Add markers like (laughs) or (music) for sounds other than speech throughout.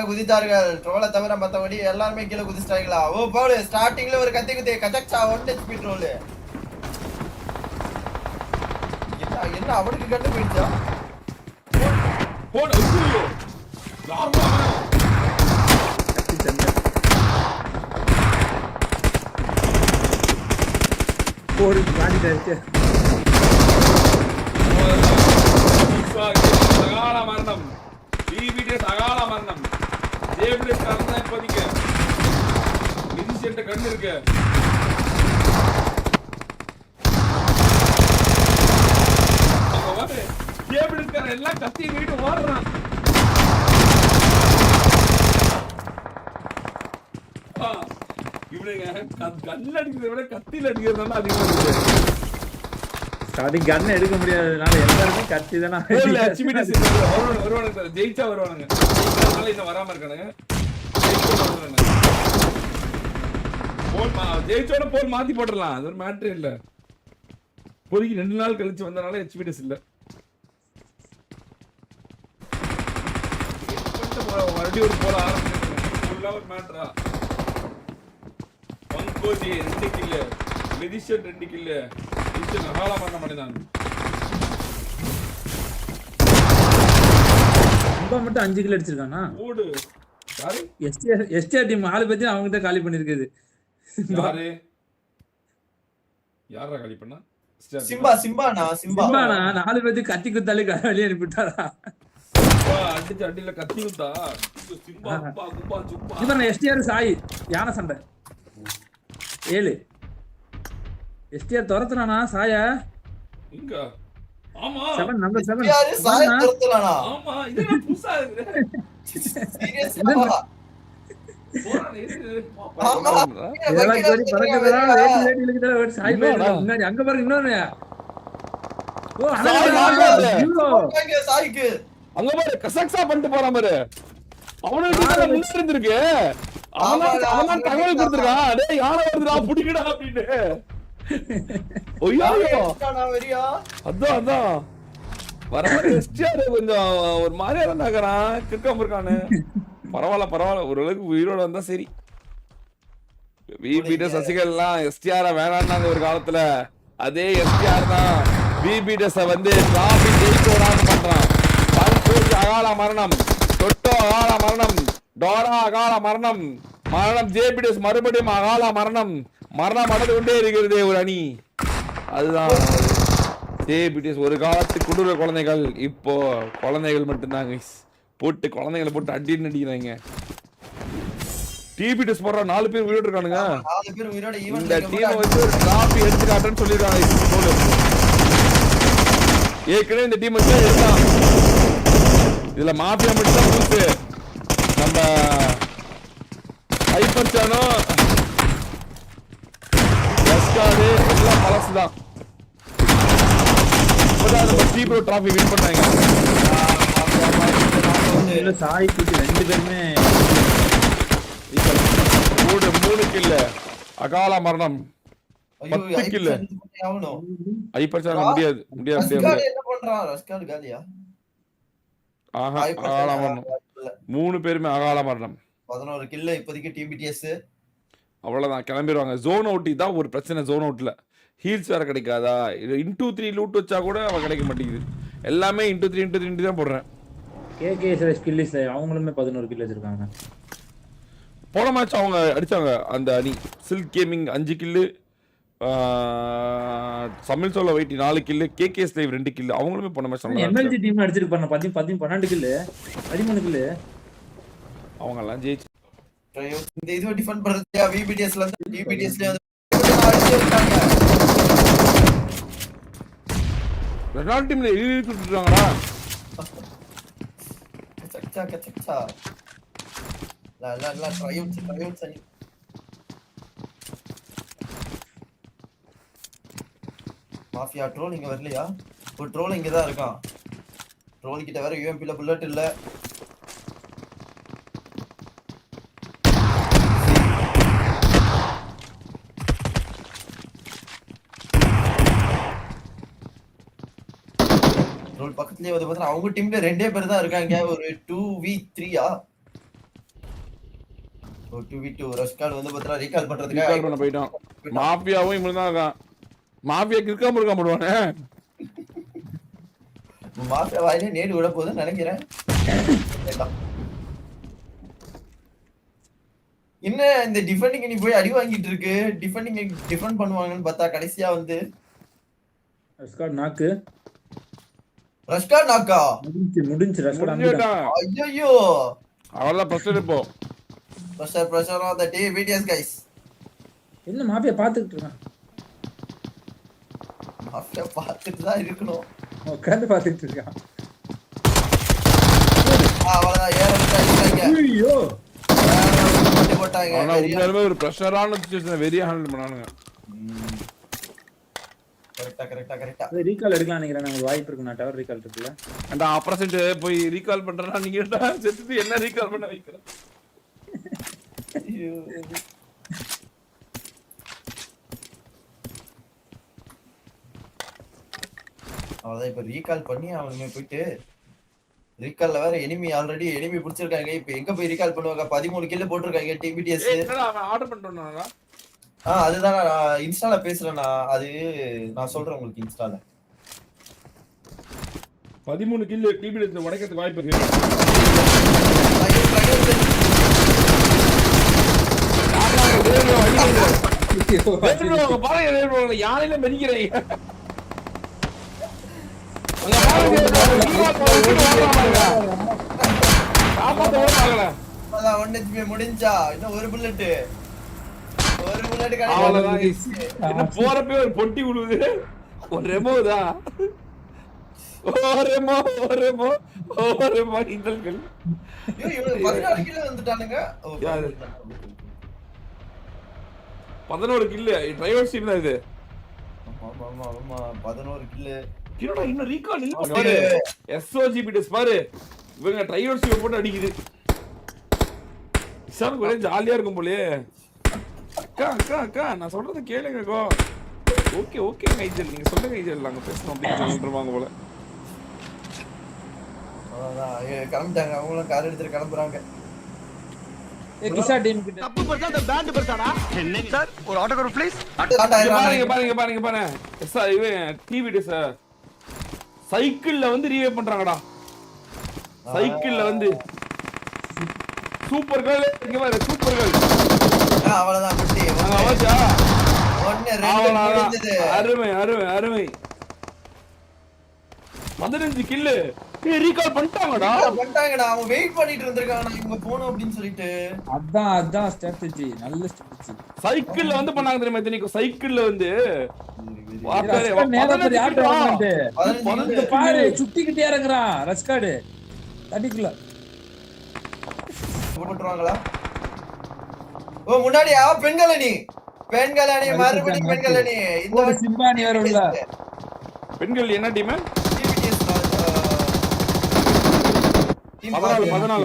ஒன்றாக குதித்தார்கள். ட்ரோலை தவிர மத்தபடி எல்லாருமே கீழே குதிச்சிட்டாங்களா? ஓ பவுல் ஸ்டார்டிங்ல ஒரு கத்தி குத்தி. கஜக்ஸா ஒன் ஹெச்பி ட்ரோல் என்ன என்ன அவனுக்கு கண்டு போயிடுச்சா சண்டை போடு மாட்டிட்டாச்சு சகால மரணம் டிவிடிஎஸ் அகால மரணம் ஜேபிஎஸ் கரணம் தான் இப்போதைக்கு மிதிசென்ட்ட கண்ணு இருக்கு. ஜேபிஎஸ் காரன் எல்லாம் கத்தி வீட்டு ஓடுறான். இவனுங்க அடிக்கிறத விட கத்தியில அடிக்கிறது தான் அதிகமா இருக்கு ஸ்டார்டிங் கன் எடுக்க முடியாததுனால எல்லாருமே கத்தி தானே வருவானுங்க, சார். ஜெயிச்சா வருவானுங்க. இன்னும் வராம இருக்கானுங்க ஜெயிச்சா வருவானுங்க. போல் ஜெயிச்சோட போல் மாத்தி போட்டுடலாம் அது ஒரு மேட்ரே இல்ல. இப்போதைக்கு ரெண்டு நாள் கழிச்சு வந்தனால ஹெச்பிடிஎஸ் இல்ல. பண்ணிட்டு போ- மறுபடியும் ஒரு போல ஆரம்பிச்சிருக்கேன். ஒரு மேட்ரா பங்கோஜி ரெண்டு கில்லு மெதிஷன் ரெண்டு கில்லு மெதிஷன் அகால அடைந்தான். ரொம்ப மட்டும் அஞ்சு கிலோ அடிச்சிருக்கானா? ஓடு. எஸ்டிஆர் எஸ்டிஆர் டீம் ஆளு பத்தி அவங்க தான் காலி பண்ணிருக்குது. (laughs) யாரு? யாரா? காலி பண்ணா? Simba சிம்பாண்ணா Simba. சிம்பானா நாலு பேத்து கத்தி குத்தாலே வெளியே அனுப்பிட்டாரா அடிச்சு அடியில கத்தி ஐயோ, சிம்பா கும்பா கும்பா சுப்பா. இவன் எஸ்டிஆர் சாய் யானை சண்டை. ஏழு. எஸ்டிஆர் துரத்துறானா சாயா? இங்க ஆமா. செவன் நம்பர் செவன் யாரு சாய துரத்தலானா ஆமா இது என்ன புதுசா இருக்கு. (laughs) அங்க பாருங்க இன்னொன்னு சாய்க்கு அங்க பாரு கசக்ஸா பண்ணிட்டு போறான் பாரு அவனுக்கு தான் முன்னாடி இருந்திருக்கு அவன் அவன் தகவல் கொடுத்திருக்கான் டேய் யானை வருதுடா புடிக்கடா அப்படின்னு ஐயோ நான் வெறியா அதான் அதான். வர மாதிரி கொஞ்சம் ஒரு மாதிரியா தான் நகரான் கிறுக்காம இருக்கானு. பரவாயில்ல பரவாயில்ல. ஓரளவுக்கு உயிரோட வந்தா சரி. விபிட சசிகலாம் எஸ்டிஆர வேணான்னாங்க ஒரு காலத்துல. அதே எஸ்டிஆர் தான். விபிடஸ வந்து டிராபி ஜெயிக்க விடாம பண்றான். பல்கோஜி அகால மரணம். தொட்டோ அகால மரணம். டோரா அகால மரணம். மரணம் ஜேபிடஸ் மறுபடியும் அகால மரணம். மரணம் அடைந்து கொண்டே இருக்கிறது ஒரு அணி. அதுதான். ஜேபிடிஎஸ் ஒரு காலத்து குடுற குழந்தைகள். இப்போ குழந்தைகள் மட்டும்தாங்க போட்டு குழந்தைகளை போட்டு அடின்னு அடிக்கிறாங்க. டிபிடிஎஸ் போடுற நாலு பேர் உயிரோடு இருக்கானுங்க. நாலு பேர் உயிரோட இந்த டீமை வச்சு ஒரு டிராபி எடுத்து காட்டுறேன்னு சொல்லிருக்காங்க போல ஏற்கனவே இந்த டீம் வச்சு எடுத்தான் இதுல மாஃபியா மட்டும் தான் புதுசு நம்ம ஹைப்பர் சானோ எஸ்காடு எல்லாம் பழசு தான் இப்பதான் நம்ம டீப்ரோ டிராஃபி வின் பண்ணாங்க. சாய் குட்டி ரெண்டு பேருமே மூணு மூணு கில்ல அகால மரணம். பத்து சானோ முடியாது முடியாது முடியாது. ரஸ்கார்டு என்ன பண்றான் ரஸ்கார்டு காலியா? ஆஹா அகால மரணம். மூணு பேருமே அகால மரணம். பதினோரு கில்ல இப்போதைக்கு டிபிடிஎஸ் அவ்வளவுதான் கிளம்பிடுவாங்க ஜோன் அவுட்டி தான் ஒரு பிரச்சனை ஜோன் அவுட்ல ஹீல்ஸ் வேற கிடைக்காதா? இது இன்டூ த்ரீ லூட் வச்சா கூட அவன் கிடைக்க மாட்டேங்குது. எல்லாமே இன்டூ த்ரீ இன்டூ த்ரீ தான் போடுறேன். கேகே கில்லிஸ் அவங்களுமே பதினோரு கில் வச்சிருக்காங்க. போன மேட்ச் அவங்க அடிச்சாங்க. அந்த அணி சில்க் கேமிங் அஞ்சு கில்லு சமிழ் சொல்ல வைட்டி நாலு கில்லு கேகே ஸ்லைவ் ரெண்டு கில்லு அவங்களுமே போன மேட்ச் எம்எல்ஜி டீம் அடிச்சிட்டு பண்ண பத்தி பத்தி பன்னெண்டு கில்லு பதிமூணு கில்லு அவங்க எல்லாம் ஜெயிச்சு இந்த இது டிஃபன் பண்றது விபிடிஎஸ்ல இருந்து டிபிடிஎஸ்ல வந்து அடிச்சு இருக்காங்க ரெண்டு டீம்ல எழுதி கொடுத்துருக்காங்களா கச்சா கச்சா லா லா லா ட்ரையூட்ஸ் ட்ரையூட்ஸ் மாஃபியா ட்ரோல் இங்கே வரலையா? ஒரு ட்ரோல் இங்கே தான் இருக்கான். ட்ரோல் கிட்ட வேற யூஎம்பியில் புல்லட் இல்லை. பக்கத்துலயே வந்து பார்த்தா அவங்க டீம்ல ரெண்டே பேர் தான் இருக்காங்க. ஒரு டூ வி த்ரீயா ஒரு டூ வி டூ ரஷ் கார்டு வந்து பார்த்தா ரீகால் ரீகால் பண்றதுக்காக பண்ண போயிட்டோம் மாஃபியாவும் இவங்க தான் இருக்கான். மாஃபியா கிறுக்காம இருக்க போடுவானே மாஃபியா வாயிலே நேடு விட போகுதுன்னு நினைக்கிறேன். என்ன இந்த டிஃபெண்டிங் நீ போய் அடி வாங்கிட்டு இருக்கு? டிஃபெண்டிங் டிஃபெண்ட் பண்ணுவாங்கன்னு பார்த்தா கடைசியா வந்து ரஸ்கார்ட் நாக்கு. நாக்கா முடிஞ்சு முடிஞ்சு முடிஞ்சுட்டான் ஐயோ அவர்தான் பிரஷர் இப்போ pressure pressure on the day BTS guys என்ன மாப்பியா பாத்துக்கிட்டு இருக்கான்? மாஃபியா பார்த்துட்டு தான் இருக்கணும். உட்காந்து பாத்துக்கிட்டு இருக்கான். அவ்வளவுதான். ஏற விட்டாங்க ஐயோ போட்டு போட்டாங்க. ஆனா வெறியா. உண்மையாலுமே ஒரு ப்ரெஷரான சுச்சுவேஷன் வெறியா ஹேண்டில் பண்ணானுங்க. கரெக்டா கரெக்டா கரெக்டா. அது ரீகால் எடுக்கலாம் நினைக்கிறேன். நமக்கு வாய்ப்பு இருக்கு நான் டவர் ரீகால் இருக்குல்ல? அந்த ஆப்பரேஷன் போய் ரீகால் பண்றா நீங்க செத்துட்டு என்ன ரீகால் பண்ண வைக்கிறேன்? இப்ப ரீகால் பண்ணி அவனுமே போயிட்டு ரீகால்ல வேற எனிமி ஆல்ரெடி எனிமி பிடிச்சிருக்காங்க. இப்ப எங்க போய் ரீகால் பண்ணுவாங்க? பதிமூணு கில்ல போட்டிருக்காங்க டிபிடிஎஸ் ஆர்டர் பண்ணிட்டு ஆ அதுதான் நான் இன்ஸ்டால பேசுறேன் நான் அது நான் சொல்றேன் உங்களுக்கு இன்ஸ்டால பதிமூணு கில்லு டிபிஎஸ் உடைக்கிறதுக்கு வாய்ப்பு இருக்கு யானையில மெதிக்கிறீங்க. காப்பாத்த முடிஞ்சா இன்னும் ஒரு புல்லட் ஒரு புல்லட் அவ்வளவுதான். போறப்பே ஒரு பொட்டி விழுவுது ஒரு ரெமோ தான் ஓ ரெமோ ஓ ரெமோ ஓ ரெமோ இதழ்கள்? பதினோரு கில்லு. டிரைவர் சீட் தான் இது. பதினோரு கில்லு. என்னடா இன்னும் ரீகால் இல்ல? பாரு. இவங்க டிரைவர் சீட் போட்டு அடிக்குது. இசானுக்கு ஒரே ஜாலியா இருக்கும் போலயே. அக்கா அக்கா அக்கா நான் சொல்றத கேளுங்க அக்கா ஓகே ஓகே ஐஜல் நீங்க சொல்லுங்க ஐஜல் நாங்க பேசணும் அப்படின்னு சொல்லிருவாங்க போல. கிளம்பிட்டாங்க. அவங்களும் கார் எடுத்துட்டு கிளம்புறாங்க. ஏ கிஷா டீம் கிட்ட. தப்பு பெருசா அந்த பேண்ட் பெருசாடா சார் ஒரு ஆட்டோகிராஃப் ப்ளீஸ் ஸ்டார்ட் இங்க ஆயிடுறாங்க. பாருங்க பாருங்க பாருங்க. பாருங்க சார் இவன் சார். சைக்கிள்ல வந்து ரீவே பண்றாங்கடா. சைக்கிள்ல வந்து. சூப்பர் கேர்ள் இங்க பாரு சூப்பர் கேர்ள். ஆ, அவ்வளவுதான் அருமை அருமை அருமை. பதினஞ்சு கில்லு. ரீகால் பண்ணிட்டாங்கடா. பண்ணிட்டாங்கடா. அவங்க வெயிட் பண்ணிட்டு இருந்திருக்காங்க நான் இவங்க போகணும் அப்படின்னு சொல்லிட்டு. அதான் அதான் ஸ்ட்ராட்டஜி நல்ல ஸ்ட்ராட்டஜி சைக்கிள்ல வந்து பண்ணாங்க தெரியுமா இத்தனைக்கும்? சைக்கிள்ல வந்து. பாரு சுத்திக்கிட்டே இறங்குறான் ரஸ்கார்டு தடிக்கல போட்டுருவாங்களா ஓ முன்னாடியா பெண்கள் அணி பெண்கள் அணி மறுபடியும் பெண்கள் அணி இந்த ஒரு சிம்பானி வேற உள்ள. பெண்கள் என்ன டீம் uh,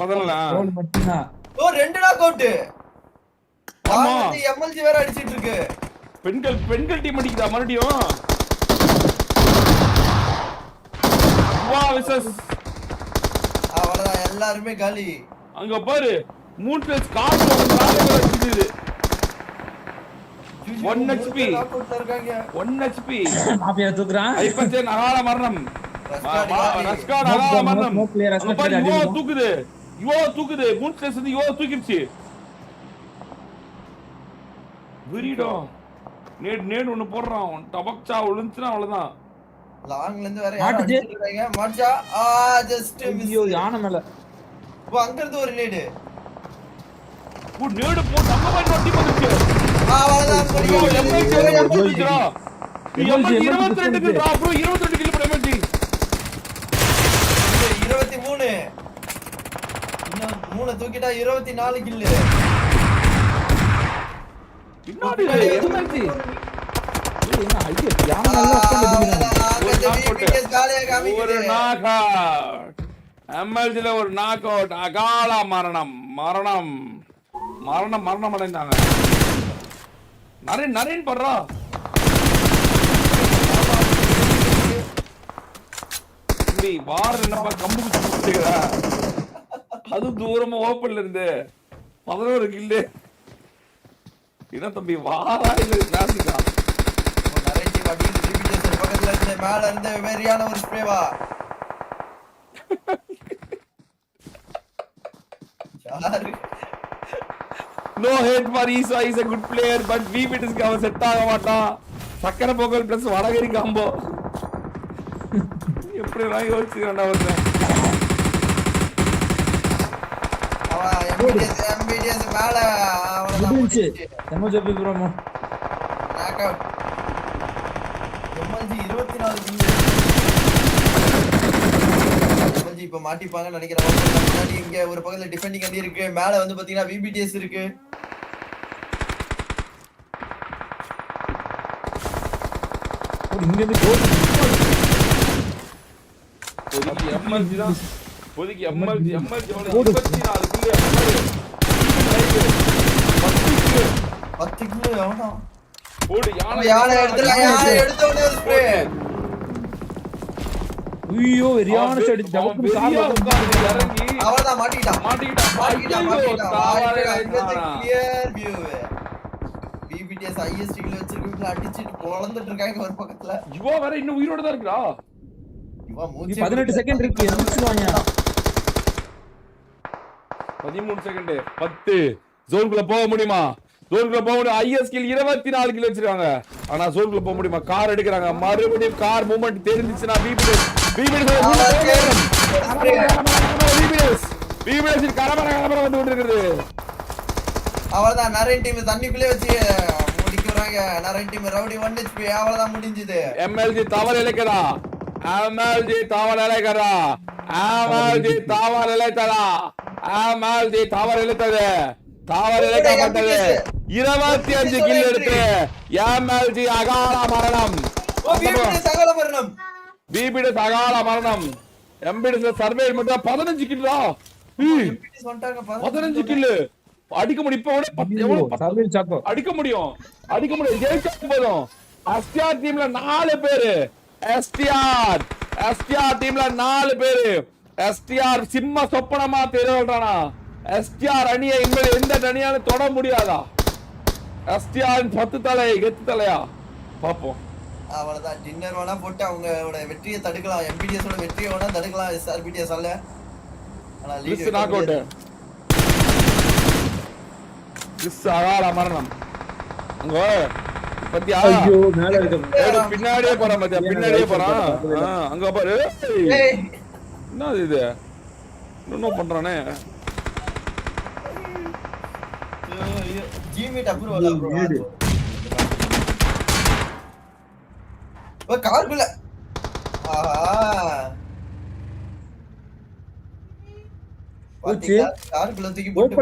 பதினாலு ஆ. ஓ ரெண்டு நாக் அவுட் ஆமா. எம்எல்ஜி வேற அடிச்சிட்டு இருக்கு. பெண்கள் பெண்கள் டீம் அடிக்குதா மறுபடியும்? வா விசஸ் அவ்வளவுதான் எல்லாருமே காலி. அங்க பாரு. மூணு HP. knock outல இருக்காங்க. ஒன் ஹெச்பி தூக்குறான். அகால மரணம். No மரணம். தூக்குது. யுவோ தூக்குது. மூணு பேஸ் வந்து யுவோ தூக்கிடுச்சு. விரிடோ. நேடு நேடு ஒண்ணு போடுறான். டபக்சா விழுந்துச்சுன்னா அவ்வளவுதான். லாங்ல இருந்து வேற மாட்டுச்சு. அடிச்சிட்டு இருக்காங்க? மாட்டா ஆ ஜஸ்ட் ஐயோ யானை மேல. ஓ அங்க இருந்து ஒரு நேடு. இருபத்தி ரெண்டு MLG. கில்லுடா, bro, இருபத்தி ரெண்டு கில்லு bro, MLG. இது இருபத்தி மூணு இன்னும் மூணு தூக்கிட்டா இருபத்தி நாலு கில்லு என்னது இது? MLG. ஏய், என்ன ஐயோ யானை மேல உட்கார்ந்து. ஒரு knock out. ஒரு knock out. அகால மரணம் மரணம் மரணம் மரணம் அடைந்தாங்க நரேன் நரேன் படுறா தம்பி வார் என்னப்பா கம்பு குடிச்சுக்கிற அது தூரமா ஓப்பன்ல இருந்து. பதினோரு கில்லு என்ன தம்பி வாரா பக்கத்துல இருந்து மேல இருந்து வெறியான ஒரு ஸ்ப்ரேவா (laughs) யாரு? No hate for Isa is a good player but we பிட்ஸ்க்கு அவன் செட் ஆக மாட்டான் சக்கரை பொங்கல் பிளஸ் வடகரி காம்போ (laughs) எப்படி நான் யோசிச்சுக்கிறேன்டா ஒருத்தன் அவன் எம்பிடிஎஸ் இப்ப மாட்டிப்பாங்கன்னு நினைக்கிறேன் முன்னாடி இங்க ஒரு பக்கத்துல டிஃபெண்டிங் அடி இருக்கு. மேல வந்து பாத்தீங்கன்னா விபிடிஎஸ் இருக்கு. இங்க இருந்து கோல் எம்எல்ஜி தான். இப்போதைக்கு எம்எல்ஜி எம்எல்ஜி ஓடு. இருபத்தி நாலு கில்லு எம்எல்ஜி பத்து கில்லு பத்து கிலோ எவனா போடு யானை யானை யானை எடுத்த உடனே ஐயோ வெறியான சைடு கார்ல உட்கார்ந்து இறங்கி ஐயோ, மாட்டிக்கிட்டான் தாவாரே மாட்டிக்கிட்டான். ஆயிட்டானா. clear view. VBTS highest kill வச்சிருக்கவங்கள அடிச்சிட்டு பொளந்துட்டு இருக்காங்க ஒரு பக்கத்துல. இவன் வேற இன்னும் உயிரோட தான் நீ மூச்சே பதினெட்டு செகண்ட் இருக்கு எந்திரிச்சிருவாங்க பதிமூணு செகண்ட் பத்து. ஜோனுக்குள்ள போக முடியுமா? ஜோனுக்குள்ள போக முடியும். ஐஎஸ் கில் இருபத்தி நாலு கிலோ வச்சிருக்காங்க. ஆனா ஜோனுக்குள்ள போக முடியுமா? கார் எடுக்கிறாங்க. மறுபடியும் கார் மூவ்மெண்ட் தெரிஞ்சிச்சுன்னா பிபிஎஸ் கரமர கரமர வந்து கொண்டிருக்கிறது. அவ்வளவுதான் டீம் தண்ணிக்குள்ளே வச்சு முடிக்கிறாங்க. நிறைய டீம் ரவுடி ஒன் ஹெச்பி அவ்வளவுதான் முடிஞ்சது. எம்எல்ஜி தவறு இழைக்கிறா எம்எல்ஜி தவறு இழைக்கிறா எம்எல்ஜி தவறு இழைத்ததா? எம்எல்ஜி தவறு இழைத்தது. தவறு இழைக்கப்பட்டது. இருபத்தி அஞ்சு கில் எடுத்து எம்எல்ஜி அகால மரணம். அகல மரணம். பிபிடிஎஸ் அகால மரணம். எம்பிடிஎஸ் சர்வே மட்டும் பதினஞ்சு பாரு. பதினஞ்சு கில்லு அடிக்க முடியும் இப்ப கூட அடிக்க முடியும். அடிக்க முடியும். ஜெயிச்சா போதும். எஸ்டிஆர் டீம்ல நாலு பேரு. எஸ்டிஆர் எஸ்டிஆர் டீம்ல நாலு பேரு. எஸ்டிஆர் சிம்ம சொப்பனமா தெரிவிட்டானா எஸ்டிஆர் அணியை இனிமேல் எந்த அணியாலும் தொட முடியாதா? எஸ்டிஆர் பத்து தலை கெத்து தலையா? பாப்போம் அவ்வளவுதான். டின்னர் வேணா போட்டு அவங்களோட வெற்றியை தடுக்கலாம். எம்பிடிஎஸ் ஓட வெற்றியை வேணா தடுக்கலாம். எஸ்ஆர்பிடிஎஸ் அல்ல. ஆனா வைக்க நாக் அவுட். கிறிஸ் அகால மரணம். அங்க பத்தியா? ஐயோ மேல இருக்கு பின்னாடியே போறான் பாத்தியா? பின்னாடியே போறான் அங்க பாரு. என்ன இது? என்ன பண்றானே. ஐயோ, ஜிமீட் approval, approval. காருக்குள்ள? காருக்குள்ள தூக்கி போட்டு